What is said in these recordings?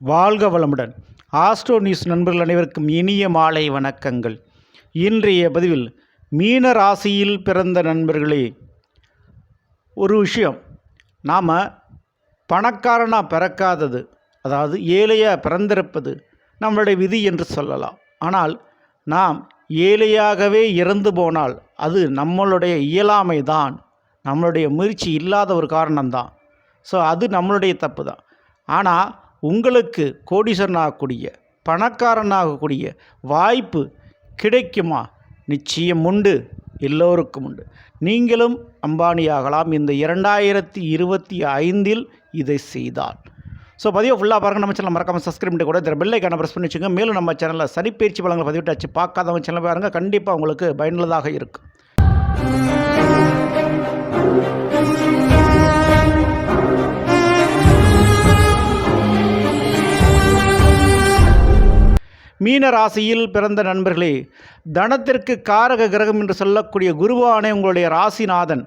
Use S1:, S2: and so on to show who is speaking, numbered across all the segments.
S1: வாழ்க வளமுடன். Astro news நண்பர்கள் அனைவருக்கும் இனிய மாலை வணக்கங்கள். இன்றைய பதிவில் மீன ராசியில் பிறந்த நண்பர்களே ஒரு விஷயம். நாம் பணக்காரனாக பிறக்காதது அதாவது ஏழையாக பிறந்திருப்பது நம்மளுடைய விதி என்று சொல்லலாம். ஆனால் நாம் ஏழையாகவே இறந்து போனால் அது நம்மளுடைய இயலாமை தான் நம்மளுடைய முயற்சி இல்லாத ஒரு காரணம்தான். ஸோ அது நம்மளுடைய தப்பு தான் ஆனால் உங்களுக்கு கோடீஸ்வரன் ஆகக்கூடிய வாய்ப்பு கிடைக்குமா? நிச்சயம் உண்டு. எல்லோருக்கும் உண்டு. நீங்களும் அம்பானி ஆகலாம் இந்த இரண்டாயிரத்தி இருபத்தி ஐந்தில் இதை செய்தால். ஸோ பதிவை ஃபுல்லாக பாருங்கள் நம்ம சேனல் மறக்காமல் சப்ஸ்கிரைப் பண்ணி கூட இதில் பெல்லைக்கான ப்ரெஸ் பண்ணி வச்சுங்க மேலும் நம்ம சேனலில் சனிப்பயிற்சி பலங்களை பதிவிட்டாச்சு பார்க்காதவங்க சேனல் பாருங்கள் கண்டிப்பாக உங்களுக்கு பயனுள்ளதாக இருக்கும். மீன ராசியில் பிறந்த நண்பர்களே தனத்திற்கு காரக கிரகம் என்று சொல்லக்கூடிய குருவானே உங்களுடைய ராசிநாதன்.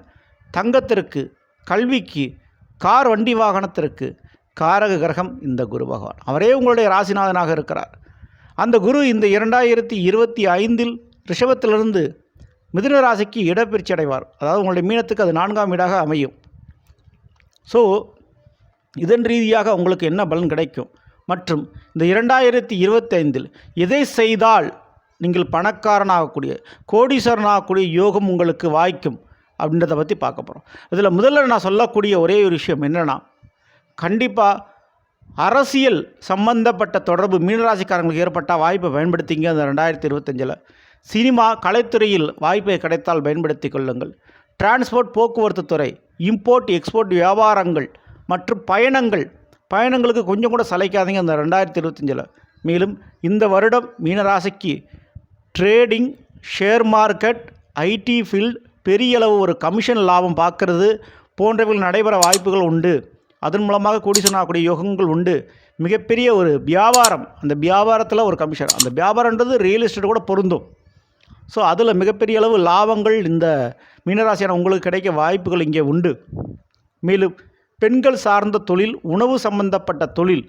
S1: தங்கத்திற்கு கல்விக்கு கார் வண்டி வாகனத்திற்கு காரக கிரகம் இந்த குரு பகவான். அவரே உங்களுடைய ராசிநாதனாக இருக்கிறார். அந்த குரு இந்த இரண்டாயிரத்தி இருபத்தி ஐந்தில் ரிஷபத்திலிருந்து மிதுன ராசிக்கு இடப்பெயர்ச்சி அடைவார். அதாவது உங்களுடைய மீனத்துக்கு அது நான்காம் வீடாக அமையும். ஸோ இதன் ரீதியாக உங்களுக்கு என்ன பலன் கிடைக்கும்? மற்றும் இந்த இரண்டாயிரத்தி இருபத்தைந்தில் எதை செய்தால் நீங்கள் பணக்காரனாகக்கூடிய கோடீஸ்வரனாகக்கூடிய யோகம் உங்களுக்கு வாய்க்கும் அப்படின்றத பற்றி பார்க்க போகிறோம் இதில் முதல்ல நான் சொல்லக்கூடிய ஒரே ஒரு விஷயம் என்னென்னா கண்டிப்பாக அரசியல் சம்பந்தப்பட்ட தொடர்பு மீனராசிக்காரங்களுக்கு ஏற்பட்ட வாய்ப்பை பயன்படுத்திங்க அந்த ரெண்டாயிரத்தி இருபத்தஞ்சில் சினிமா கலைத்துறையில் வாய்ப்பை கிடைத்தால் பயன்படுத்தி கொள்ளுங்கள். டிரான்ஸ்போர்ட் போக்குவரத்து துறை இம்போர்ட் எக்ஸ்போர்ட் வியாபாரங்கள் மற்றும் பயணங்கள் பயணங்களுக்கு கொஞ்சம் கூட சளைக்காதீங்க அந்த ரெண்டாயிரத்தி இருபத்தஞ்சில். மேலும் இந்த வருடம் மீனராசிக்கு trading share market IT field பெரிய அளவு ஒரு கமிஷன் லாபம் பார்க்கறது போன்றவைகள் நடைபெற வாய்ப்புகள் உண்டு. அதன் மூலமாக கூடி கூடிசனாகக்கூடிய யோகங்கள் உண்டு. மிகப்பெரிய ஒரு வியாபாரம் அந்த வியாபாரத்தில் ஒரு கமிஷன். அந்த வியாபாரன்றது ரியல் எஸ்டேட் கூட பொருந்தும். ஸோ அதில் மிகப்பெரிய அளவு லாபங்கள் இந்த மீனராசியான உங்களுக்கு கிடைக்க வாய்ப்புகள் இங்கே உண்டு. மேலும் பெண்கள் சார்ந்த தொழில் உணவு சம்பந்தப்பட்ட தொழில்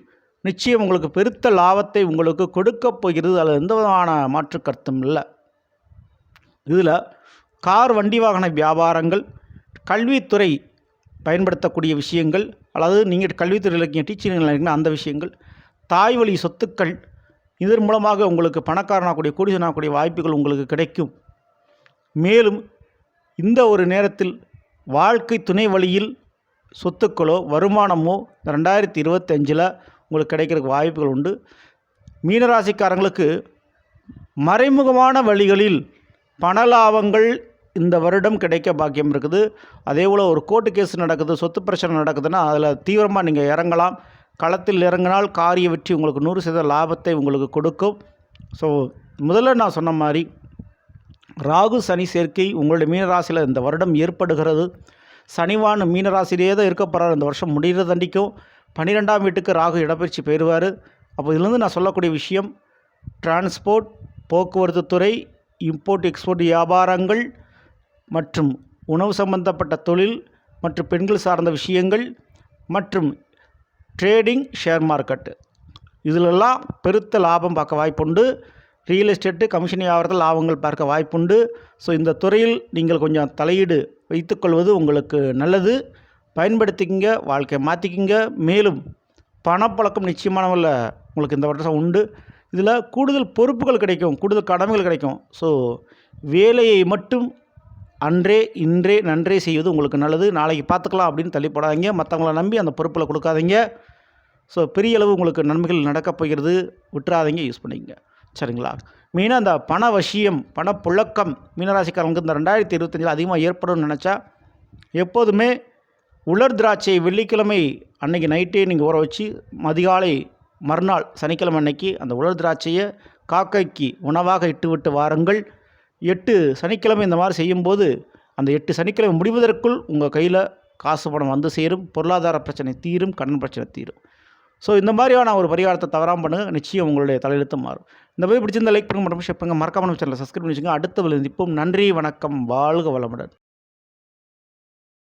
S1: நிச்சயம் உங்களுக்கு பெருத்த லாபத்தை உங்களுக்கு கொடுக்கப் போகிறது. அதில் எந்த விதமான மாற்று கருத்தும் இல்லை. இதில் கார் வண்டி வாகன வியாபாரங்கள் கல்வித்துறை பயன்படுத்தக்கூடிய விஷயங்கள் அல்லது நீங்கள் கல்வித்துறையில் இருக்கீங்க டீச்சிங் இருக்கீங்க அந்த விஷயங்கள் தாய் வழி சொத்துக்கள் இதன் மூலமாக உங்களுக்கு பணக்காரனாகக்கூடிய கூடியனாகக்கூடிய வாய்ப்புகள் உங்களுக்கு கிடைக்கும். மேலும் இந்த ஒரு நேரத்தில் வாழ்க்கை துணை வழியில் சொத்துக்களோ வருமானமோ ரெண்டாயிரத்தி இருபத்தஞ்சில் உங்களுக்கு கிடைக்கிறதுக்கு வாய்ப்புகள் உண்டு. மீனராசிக்காரங்களுக்கு மறைமுகமான வழிகளில் பண லாபங்கள் இந்த வருடம் கிடைக்க பாக்கியம் இருக்குது. அதே போல் ஒரு கோர்ட்டு கேஸ் நடக்குது சொத்து பிரச்சனை நடக்குதுன்னா அதில் தீவிரமாக நீங்கள் இறங்கலாம். களத்தில் இறங்கினால் காரிய வெற்றி உங்களுக்கு நூறு சதவீத லாபத்தை உங்களுக்கு கொடுக்கும். ஸோ முதல்ல நான் சொன்ன மாதிரி ராகு சனி சேர்க்கை உங்களுடைய மீனராசியில் இந்த வருடம் ஏற்படுகிறது. சனிவான் மீனராசிலேயே தான் இருக்க போகிறார் இந்த வருஷம் முடிகிறதண்டிக்கும் பன்னிரெண்டாம் வீட்டுக்கு ராகு இடப்பயிற்சி பெறுவார். அப்போ இதுலேருந்து நான் சொல்லக்கூடிய விஷயம் டிரான்ஸ்போர்ட் போக்குவரத்து துறை இம்போர்ட் எக்ஸ்போர்ட் வியாபாரங்கள் மற்றும் உணவு சம்பந்தப்பட்ட தொழில் மற்றும் பெண்கள் சார்ந்த விஷயங்கள் மற்றும் ட்ரேடிங் ஷேர் மார்க்கெட்டு இதிலெல்லாம் பெருத்த லாபம் பார்க்க வாய்ப்புண்டு. ரியல் எஸ்டேட்டு கமிஷன் வியாபாரத்தில் லாபங்கள் பார்க்க வாய்ப்புண்டு. ஸோ இந்த துறையில் நீங்கள் கொஞ்சம் தலையீடு வைத்துக்கொள்வது உங்களுக்கு நல்லது. பயன்படுத்திக்கிங்க வாழ்க்கையை மாற்றிக்கிங்க மேலும் பணப்பழக்கம் நிச்சயமானவில் உங்களுக்கு இந்த வருஷம் உண்டு. இதில் கூடுதல் பொறுப்புகள் கிடைக்கும் கூடுதல் கடமைகள் கிடைக்கும். ஸோ வேலையை மட்டும் அன்றே இன்றே நன்றே செய்வது உங்களுக்கு நல்லது. நாளைக்கு பார்த்துக்கலாம் அப்படின்னு தள்ளிப்படாதீங்க. மற்றவங்கள நம்பி அந்த பொறுப்பில் கொடுக்காதீங்க. ஸோ பெரிய அளவு உங்களுக்கு நன்மைகள் நடக்கப் போகிறது. விட்டுறாதீங்க யூஸ் பண்ணிக்கங்க. சரிங்களா? மெயினாக அந்த பண வசியம் பணப்புழக்கம் மீனராசிக்காரங்களுக்கு இந்த ரெண்டாயிரத்தி இருபத்தஞ்சில் அதிகமாக ஏற்படும்னு நினச்சா எப்போதுமே உலர் திராட்சை வெள்ளிக்கிழமை அன்னைக்கு நைட்டே நீங்கள் ஊற வச்சு மதிகாலை மறுநாள் சனிக்கிழமை அன்னைக்கு அந்த உலர் திராட்சையை காக்கைக்கு உணவாக இட்டுவிட்டு வாருங்கள். எட்டு சனிக்கிழமை இந்த மாதிரி செய்யும்போது அந்த எட்டு சனிக்கிழமை முடிவதற்குள் உங்கள் கையில் காசு பணம் வந்து சேரும். பொருளாதார பிரச்சனை தீரும் கடன் பிரச்சனை தீரும். ஸோ இந்த மாதிரியான ஒரு பரிகாரத்தை தவறாமல் பண்ணுங்கள் நிச்சயம் உங்களுடைய தலையெழுத்து மாறும். இந்த மாதிரி பிடிச்சிருந்த லைக் பண்ணுங்க மட்டும் ஷேர் பண்ணுங்கள் மறக்காமல் சேனலை சப்ஸ்கிரைப் பண்ணி வச்சுங்க அடுத்த விழுந்திப்போம் நன்றி வணக்கம் வாழ்க வளமுடன்.